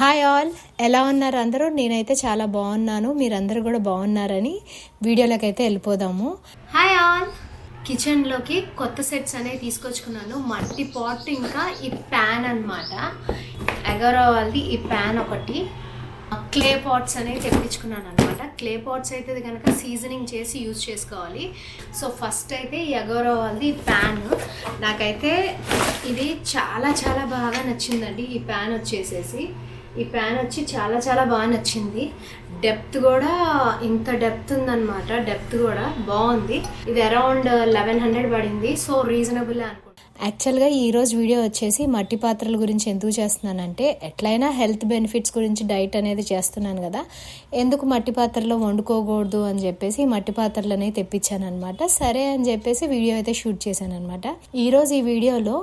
Hi all ఎలా ఉన్నారు అందరూ? నేనైతే చాలా బాగున్నాను. మీరందరూ కూడా బాగున్నారని వీడియోలోకి అయితే వెళ్ళిపోదాము. హాయ్ ఆల్ కిచెన్లోకి కొత్త సెట్స్ అనేవి తీసుకొచ్చుకున్నాను. మట్టి పాట్ ఇంకా ఈ ప్యాన్ అన్నమాట. ఎగరో వాళ్ళది ఈ ప్యాన్ ఒకటి. క్లే పాట్స్ అనేవి తెప్పించుకున్నాను అనమాట క్లే పాట్స్ అయితే కనుక సీజనింగ్ చేసి యూజ్ చేసుకోవాలి. సో ఫస్ట్ అయితే ఎగోరో వాళ్ళది ఈ ప్యాన్ నాకైతే ఇది చాలా చాలా బాగా నచ్చిందండి ఈ ప్యాన్ వచ్చేసేసి. ఈ ప్యాన్ వచ్చి చాలా చాలా బాగా నచ్చింది. డెప్త్ కూడా ఇంత డెప్త్ ఉందన్నమాట. డెప్త్ కూడా బాగుంది. ఇది అరౌండ్ లెవెన్ హండ్రెడ్ పడింది. సో రీజనబుల్ అనుకుంటున్నాను. యాక్చువల్గా ఈరోజు వీడియో వచ్చేసి మట్టి పాత్రల గురించి ఎందుకు చేస్తున్నానంటే ఎట్లయినా హెల్త్ బెనిఫిట్స్ గురించి డైట్ అనేది చేస్తున్నాను కదా ఎందుకు మట్టి పాత్రలో వండుకోకూడదు అని చెప్పేసి మట్టి పాత్రలు అనేవి తెప్పించాను అనమాట సరే అని చెప్పేసి వీడియో అయితే షూట్ చేశాను అనమాట ఈరోజు ఈ వీడియోలో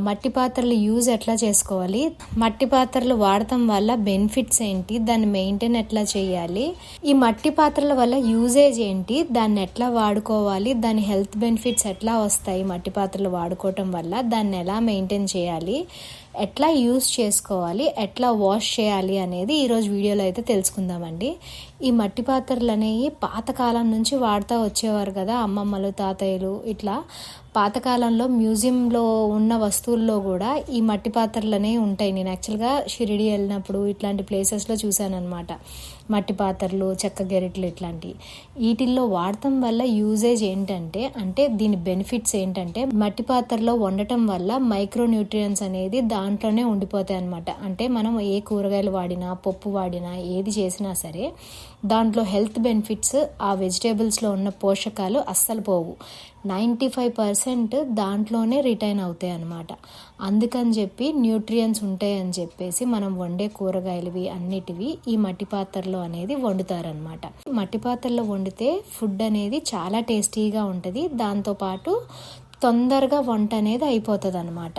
మట్టి పాత్రలు యూజ్ ఎట్లా చేసుకోవాలి మట్టి పాత్రలు వాడటం వల్ల బెనిఫిట్స్ ఏంటి దాన్ని మెయింటైన్ ఎట్లా చేయాలి ఈ మట్టి పాత్రల వల్ల యూజేజ్ ఏంటి దాన్ని ఎట్లా వాడుకోవాలి దాని హెల్త్ బెనిఫిట్స్ ఎట్లా వస్తాయి మట్టి పాత్రలు వాడుకోవటం వల్ల దాన్ని ఎలా మెయింటైన్ చేయాలి? ఎట్లా యూస్ చేసుకోవాలి ఎట్లా వాష్ చేయాలి అనేది ఈరోజు వీడియోలో అయితే తెలుసుకుందామండి. ఈ మట్టి పాత్రలు అనేవి పాతకాలం నుంచి వాడుతూ వచ్చేవారు కదా అమ్మమ్మలు తాతయ్యలు ఇట్లా. పాతకాలంలో మ్యూజియంలో ఉన్న వస్తువుల్లో కూడా ఈ మట్టి పాత్రలు అనేవి ఉంటాయి. నేను యాక్చువల్గా షిరిడి వెళ్ళినప్పుడు ఇట్లాంటి ప్లేసెస్లో చూశాను అనమాట మట్టి పాత్రలు చెక్క గెరిట్లు ఇట్లాంటివి వీటిల్లో వాడటం వల్ల యూజేజ్ ఏంటంటే అంటే దీని బెనిఫిట్స్ ఏంటంటే మట్టి పాత్రలో వండటం వల్ల మైక్రో న్యూట్రియన్స్ అనేది దాంట్లోనే ఉండిపోతాయి అనమాట అంటే మనం ఏ కూరగాయలు వాడినా పప్పు వాడినా ఏది చేసినా సరే దాంట్లో హెల్త్ బెనిఫిట్స్ ఆ వెజిటేబుల్స్లో ఉన్న పోషకాలు అస్సలు పోవు. నైంటీ ఫైవ్ పర్సెంట్ దాంట్లోనే రిటైన్ అవుతాయి అన్నమాట. అందుకని చెప్పి న్యూట్రియన్స్ ఉంటాయని చెప్పేసి మనం వండే కూరగాయలవి అన్నిటివి ఈ మట్టి పాత్రలో అనేది వండుతారనమాట మట్టి పాత్రలో వండితే ఫుడ్ అనేది చాలా టేస్టీగా ఉంటుంది. దాంతోపాటు తొందరగా వంట అనేది అయిపోతుంది అనమాట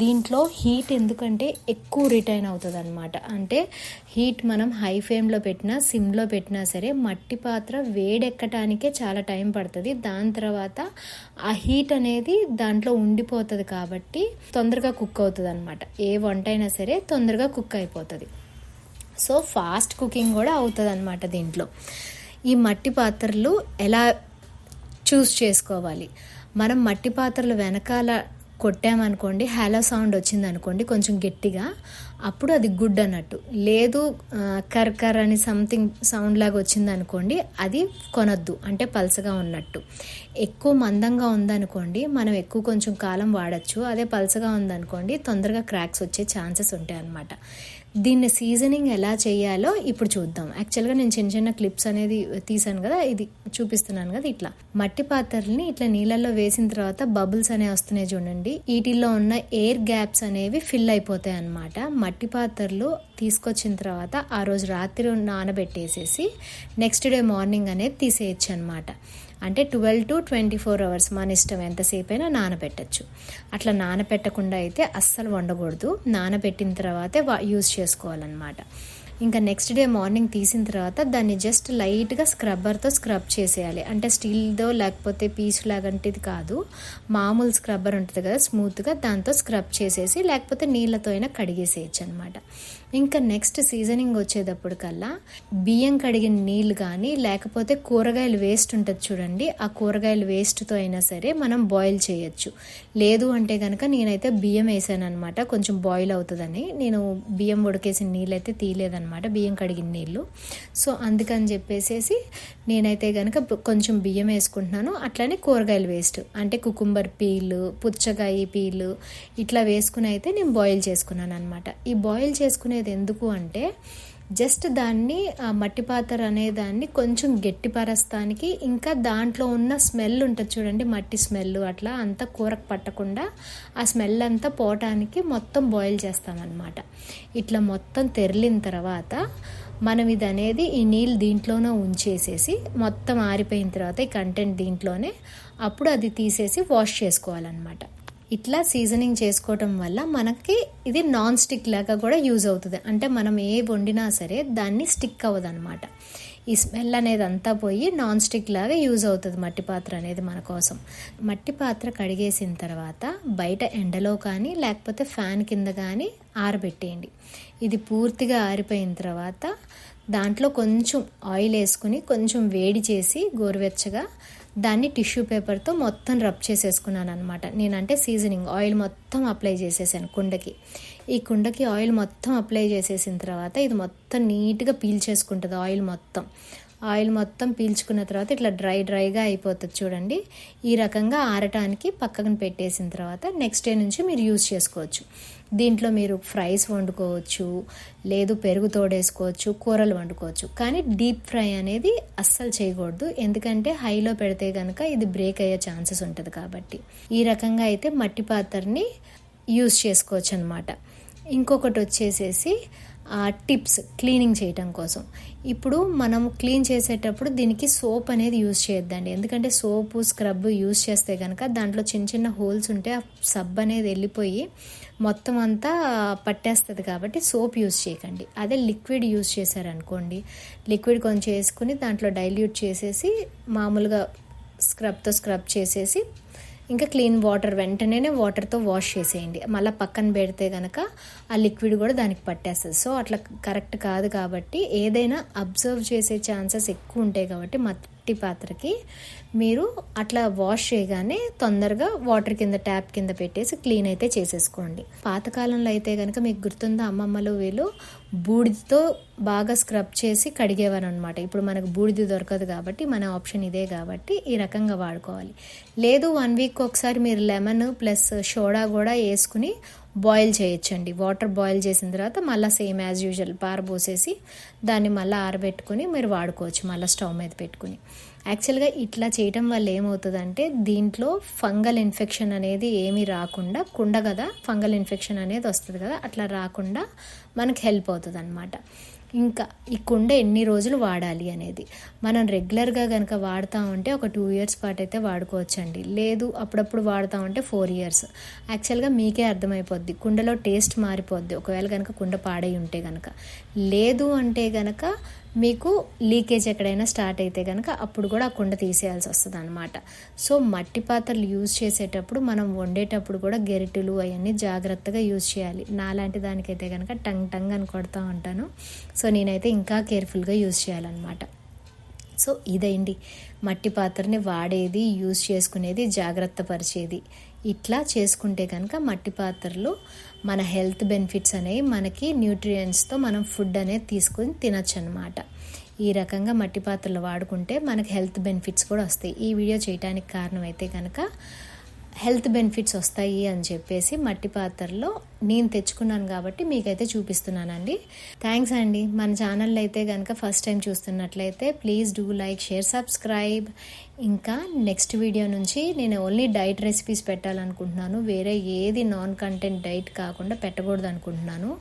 దీంట్లో హీట్ ఎందుకంటే ఎక్కువ రిటైన్ అవుతుంది అనమాట అంటే హీట్ మనం హై ఫ్లేమ్లో పెట్టినా సిమ్లో పెట్టినా సరే మట్టి పాత్ర వేడెక్కటానికే చాలా టైం పడుతుంది. దాని తర్వాత ఆ హీట్ అనేది దాంట్లో ఉండిపోతుంది కాబట్టి తొందరగా కుక్ అవుతుంది అనమాట ఏ వంట అయినా సరే తొందరగా కుక్ అయిపోతుంది. సో ఫాస్ట్ కుకింగ్ కూడా అవుతుంది అనమాట దీంట్లో. ఈ మట్టి పాత్రలు ఎలా చూస్ చేసుకోవాలి? మనం మట్టి పాత్రలు వెనకాల కొట్టామనుకోండి హ్యాలో సౌండ్ వచ్చింది అనుకోండి కొంచెం గట్టిగా అప్పుడు అది గుడ్ అన్నట్టు. లేదు కర్ కర్ అని సంథింగ్ సౌండ్ లాగా వచ్చింది అనుకోండి అది కొనొద్దు అంటే పలసగా ఉన్నట్టు. ఎక్కువ మందంగా ఉందనుకోండి మనం ఎక్కువ కొంచెం కాలం వాడచ్చు అదే పలసగా ఉందనుకోండి తొందరగా క్రాక్స్ వచ్చే ఛాన్సెస్ ఉంటాయి అన్నమాట దీన్ని సీజనింగ్ ఎలా చేయాలో ఇప్పుడు చూద్దాం. యాక్చువల్గా నేను చిన్న చిన్న క్లిప్స్ అనేది తీసాను కదా ఇది చూపిస్తున్నాను కదా ఇట్లా. మట్టి పాత్రల్ని ఇట్లా నీళ్ళల్లో వేసిన తర్వాత బబుల్స్ అనేవి వస్తున్నాయి చూడండి. వీటిల్లో ఉన్న ఎయిర్ గ్యాప్స్ అనేవి ఫిల్ అయిపోతాయి అన్నమాట. మట్టి పాత్రలు తీసుకొచ్చిన తర్వాత ఆ రోజు రాత్రి నానబెట్టేసేసి నెక్స్ట్ డే మార్నింగ్ అనేది తీసేయచ్చు అనమాట అంటే twelve to twenty four hours మన ఇష్టం ఎంతసేపు అయినా నానబెట్టచ్చు. అట్లా నానబెట్టకుండా అయితే అస్సలు వండకూడదు. నానబెట్టిన తర్వాతే యూజ్ చేసుకోవాలన్నమాట. ఇంకా నెక్స్ట్ డే మార్నింగ్ తీసిన తర్వాత దాన్ని జస్ట్ లైట్గా స్క్రబ్బర్తో స్క్రబ్ చేసేయాలి. అంటే స్టీల్దో లేకపోతే పీచు లాగంటిది కాదు. మామూలు స్క్రబ్బర్ ఉంటుంది కదా స్మూత్గా దాంతో స్క్రబ్ చేసేసి లేకపోతే నీళ్ళతో అయినా కడిగేసేయచ్చు అనమాట ఇంకా నెక్స్ట్ సీజనింగ్ వచ్చేటప్పుడు కల్లా బియ్యం కడిగిన నీళ్ళు కానీ లేకపోతే కూరగాయలు వేస్ట్ ఉంటుంది చూడండి ఆ కూరగాయలు వేస్ట్తో అయినా సరే మనం బాయిల్ చేయొచ్చు. లేదు అంటే కనుక నేనైతే బియ్యం వేసాను అనమాట కొంచెం బాయిల్ అవుతుందని. నేను బియ్యం ఉడికేసిన నీళ్ళు అయితే అనమాట బియ్యం కడిగిన నీళ్ళు. సో అందుకని చెప్పేసేసి నేనైతే కనుక కొంచెం బియ్యం వేసుకుంటున్నాను. అట్లానే కూరగాయలు వేస్ట్. అంటే కుకుంబర్ పీలు పుచ్చకాయ పీలు ఇట్లా వేసుకుని అయితే నేను బాయిల్ చేసుకున్నాను అనమాట ఈ బాయిల్ చేసుకునేది ఎందుకు అంటే జస్ట్ దాన్ని ఆ మట్టి పాత్ర అనే దాన్ని కొంచెం గట్టిపరస్తానికి ఇంకా దాంట్లో ఉన్న స్మెల్ ఉంటుంది చూడండి మట్టి స్మెల్ అట్లా అంతా కూరకు పట్టకుండా ఆ స్మెల్ అంతా పోవటానికి మొత్తం బాయిల్ చేస్తామన్నమాట. ఇట్లా మొత్తం తెరిలిన తర్వాత మనం ఇది అనేది ఈ నీళ్ళు దీంట్లోనే ఉంచేసేసి మొత్తం ఆరిపోయిన తర్వాత ఈ కంటెంట్ దీంట్లోనే అప్పుడు అది తీసేసి వాష్ చేసుకోవాలన్నమాట. ఇట్లా సీజనింగ్ చేసుకోవటం వల్ల మనకి ఇది నాన్ స్టిక్ లాగా కూడా యూజ్ అవుతుంది. అంటే మనం ఏ వండినా సరే దాన్ని స్టిక్ అవ్వదు అనమాట ఈ స్మెల్ అనేది అంతా పోయి నాన్ స్టిక్ లాగా యూజ్ అవుతుంది మట్టి పాత్ర అనేది మన కోసం. మట్టి పాత్ర కడిగేసిన తర్వాత బయట ఎండలో కానీ లేకపోతే ఫ్యాన్ కింద కానీ ఆరబెట్టేయండి. ఇది పూర్తిగా ఆరిపోయిన తర్వాత దాంట్లో కొంచెం ఆయిల్ వేసుకుని కొంచెం వేడి చేసి గోరువెచ్చగా దాన్ని టిష్యూ పేపర్తో మొత్తం రబ్ చేసేసుకున్నాను అనమాట నేనంటే సీజనింగ్ ఆయిల్ మొత్తం అప్లై చేసేసాను కుండకి. ఈ కుండకి ఆయిల్ మొత్తం అప్లై చేసేసిన తర్వాత ఇది మొత్తం నీట్గా పీల్ చేసుకుంటుంది ఆయిల్ మొత్తం. ఆయిల్ మొత్తం పీల్చుకున్న తర్వాత ఇట్లా డ్రై డ్రైగా అయిపోతుంది చూడండి. ఈ రకంగా ఆరటానికి పక్కన పెట్టేసిన తర్వాత నెక్స్ట్ డే నుంచి మీరు యూజ్ చేసుకోవచ్చు. దీంట్లో మీరు ఫ్రైస్ వండుకోవచ్చు లేదు పెరుగు తోడేసుకోవచ్చు కూరలు వండుకోవచ్చు. కానీ డీప్ ఫ్రై అనేది అస్సలు చేయకూడదు. ఎందుకంటే హైలో పెడితే కనుక ఇది బ్రేక్ అయ్యే ఛాన్సెస్ ఉంటుంది కాబట్టి. ఈ రకంగా అయితే మట్టి పాత్రని యూజ్ చేసుకోవచ్చు అనమాట ఇంకొకటి వచ్చేసేసి టిప్స్ క్లీనింగ్ చేయటం కోసం. ఇప్పుడు మనం క్లీన్ చేసేటప్పుడు దీనికి సోప్ అనేది యూజ్ చేయొద్దండి. ఎందుకంటే సోపు స్క్రబ్ యూజ్ చేస్తే కనుక దాంట్లో చిన్న చిన్న హోల్స్ ఉంటే ఆ సబ్ అనేది వెళ్ళిపోయి మొత్తం అంతా పట్టేస్తుంది కాబట్టి సోప్ యూజ్ చేయకండి. అదే లిక్విడ్ యూజ్ చేశారనుకోండి లిక్విడ్ కొంచెం వేసుకుని దాంట్లో డైల్యూట్ చేసేసి మామూలుగా స్క్రబ్తో స్క్రబ్ చేసేసి ఇంకా క్లీన్ వాటర్ వెంటనే వాటర్తో వాష్ చేసేయండి. మళ్ళీ పక్కన పెడితే కనుక ఆ లిక్విడ్ కూడా దానికి పట్టేస్తుంది. సో అట్లా కరెక్ట్ కాదు కాబట్టి ఏదైనా అబ్జర్వ్ చేసే ఛాన్సెస్ ఎక్కువ ఉంటాయి కాబట్టి మట్టి పాత్రకి మీరు అట్లా వాష్ చేయగానే తొందరగా వాటర్ కింద ట్యాప్ కింద పెట్టేసి క్లీన్ అయితే చేసేసుకోండి. పాతకాలంలో అయితే కనుక మీకు గుర్తుందా అమ్మమ్మలు వీళ్ళు బూడిదతో బాగా స్క్రబ్ చేసి కడిగేవారు అనమాట ఇప్పుడు మనకు బూడిది దొరకదు కాబట్టి మన ఆప్షన్ ఇదే కాబట్టి ఈ రకంగా వాడుకోవాలి. లేదు వన్ వీక్ ఒకసారి మీరు లెమన్ ప్లస్ సోడా కూడా వేసుకుని బాయిల్ చేయొచ్చండి. వాటర్ బాయిల్ చేసిన తర్వాత మళ్ళీ సేమ్ యాజ్ యూజువల్ పారబోసేసి దాన్ని మళ్ళీ ఆరబెట్టుకుని మీరు వాడుకోవచ్చు మళ్ళీ స్టవ్ మీద పెట్టుకుని. యాక్చువల్గా ఇట్లా చేయటం వల్ల ఏమవుతుందంటే దీంట్లో ఫంగల్ ఇన్ఫెక్షన్ అనేది ఏమీ రాకుండా కుండ కదా ఫంగల్ ఇన్ఫెక్షన్ అనేది వస్తుంది కదా అట్లా రాకుండా మనకు హెల్ప్ అవుతుంది అనమాట ఇంకా ఈ కుండ ఎన్ని రోజులు వాడాలి అనేది. మనం రెగ్యులర్గా కనుక వాడుతూ ఉంటే ఒక టూ ఇయర్స్ పాటు అయితే వాడుకోవచ్చండి. లేదు అప్పుడప్పుడు వాడుతూ ఉంటే ఫోర్ ఇయర్స్. యాక్చువల్గా మీకే అర్థమైపోద్ది. కుండలో టేస్ట్ మారిపోద్ది. ఒకవేళ కనుక కుండ పాడై ఉంటే కనుక లేదు అంటే కనుక మీకు లీకేజ్ ఎక్కడైనా స్టార్ట్ అయితే కనుక అప్పుడు కూడా ఆ కుండ తీసేయాల్సి వస్తుంది అనమాట సో మట్టి పాత్రలు యూజ్ చేసేటప్పుడు మనం వండేటప్పుడు కూడా గెరిటెలు అవన్నీ జాగ్రత్తగా యూజ్ చేయాలి. నాలాంటి దానికైతే కనుక టంగ్ టంగ్ అని కొడతా ఉంటాను. సో నేనైతే ఇంకా కేర్ఫుల్గా యూజ్ చేయాలన్నమాట. సో ఇదండి మట్టి పాత్రని వాడేది యూజ్ చేసుకునేది జాగ్రత్త పరిచేది. ఇట్లా చేసుకుంటే కనుక మట్టి పాత్రలు మన హెల్త్ బెనిఫిట్స్ అనేవి మనకి న్యూట్రియంట్స్తో మనం ఫుడ్ అనేది తీసుకుని తినచ్చు అనమాట ఈ రకంగా మట్టి పాత్రలు వాడుకుంటే మనకి హెల్త్ బెనిఫిట్స్ కూడా వస్తాయి. ఈ వీడియో చేయడానికి కారణం అయితే కనుక హెల్త్ బెనిఫిట్స్ వస్తాయి అని చెప్పేసి మట్టి పాత్రలో నేను తెచ్చుకున్నాను కాబట్టి మీకైతే చూపిస్తున్నానండి. థ్యాంక్స్ అండి. మన ఛానల్ అయితే కనుక ఫస్ట్ టైం చూస్తున్నట్లయితే please do like share subscribe ఇంకా నెక్స్ట్ వీడియో నుంచి నేను ఓన్లీ డైట్ రెసిపీస్ పెట్టాలనుకుంటున్నాను. వేరే ఏది నాన్ కంటెంట్ డైట్ కాకుండా పెట్టకూడదు అనుకుంటున్నాను.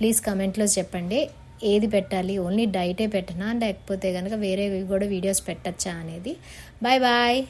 ప్లీజ్ కమెంట్లో చెప్పండి. ఏది పెట్టాలి? ఓన్లీ డైటే పెట్టనా? లేకపోతే కనుక వేరేవి కూడా వీడియోస్ పెట్టచ్చా అనేది. Bye bye